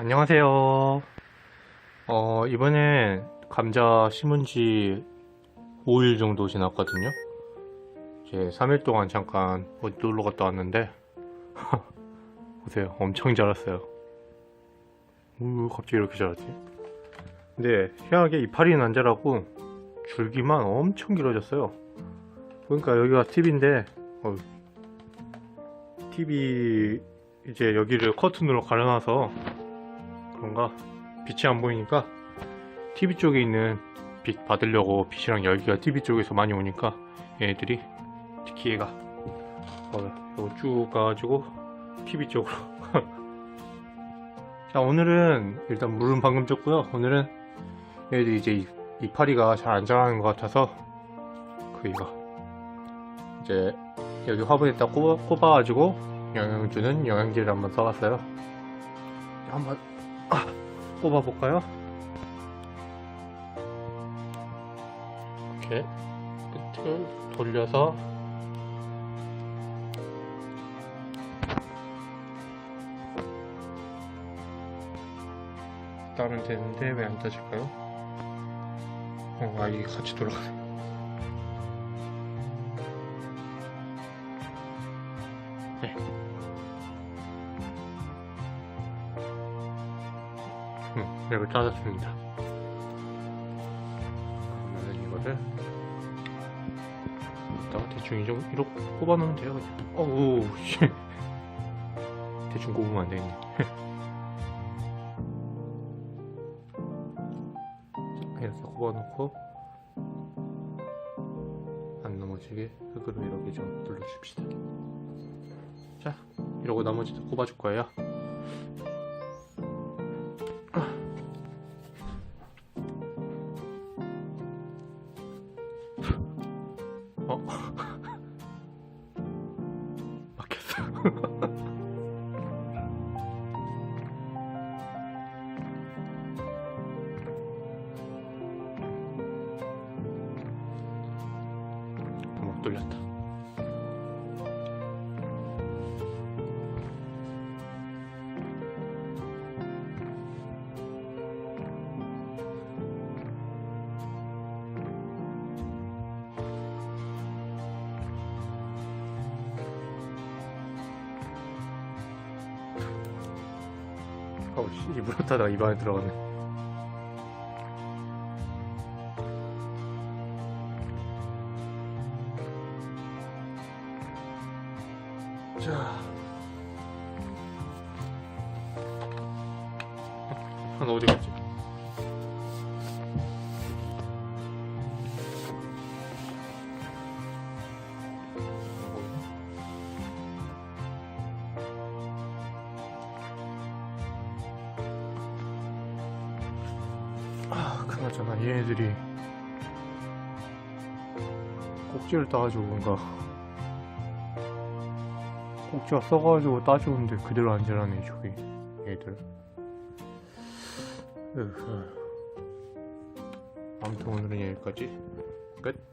안녕하세요. 어, 이번엔 감자 심은 지 5일 정도 지났거든요. 이제 3일 동안 잠깐 어디 놀러 갔다 왔는데, 보세요. 엄청 자랐어요. 우, 갑자기 이렇게 자랐지? 근데 희한하게 이파리는 안 자라고 줄기만 엄청 길어졌어요. 보니까 여기가 팁인데, 어, 팁이 이제 여기를 커튼으로 가려놔서 그런가? 빛이 안 보이니까 TV 쪽에 있는 빛 받으려고 빛이랑 열기가 TV 쪽에서 많이 오니까 얘네들이 특히 얘가 어, 요거 쭉 가가지고 TV 쪽으로. 자 오늘은 일단 물은 방금 줬고요. 오늘은 얘들이 이제 이- 이파리가 잘 안 자라는 것 같아서 그 이거 이제 여기 화분에다 꼽아, 꼽아가지고 영양 주는 영양제를 한번 써봤어요. 한번 아, 뽑아볼까요? 이렇게 끝을 돌려서 따면 되는데 왜 안 따질까요? 어, 아 이게 같이 돌아가네. 네. 음, 이렇게 짜졌습니다. 그러면은 이거를 이따가 대충 이 정도 이렇게 꼽아놓으면 돼요 그냥. 어우 씨. 대충 꼽으면 안 되겠네. 자, 이렇게 꼽아놓고 안 넘어지게 흙으로 이렇게 좀 눌러줍시다. 자, 이러고 나머지도 꼽아줄 거예요. 못 돌렸다. 어우 씨, 입으로 타다가 입 안에 들어가네. 자. 하나 어디 갔지? 아, 그나저나 얘네들이 꼭지를 따가지고 뭔가 꼭지가 썩어가지고 따주는데 그대로 안 자라네 저기. 얘들. 으흐. 아무튼 오늘은 여기까지. 끝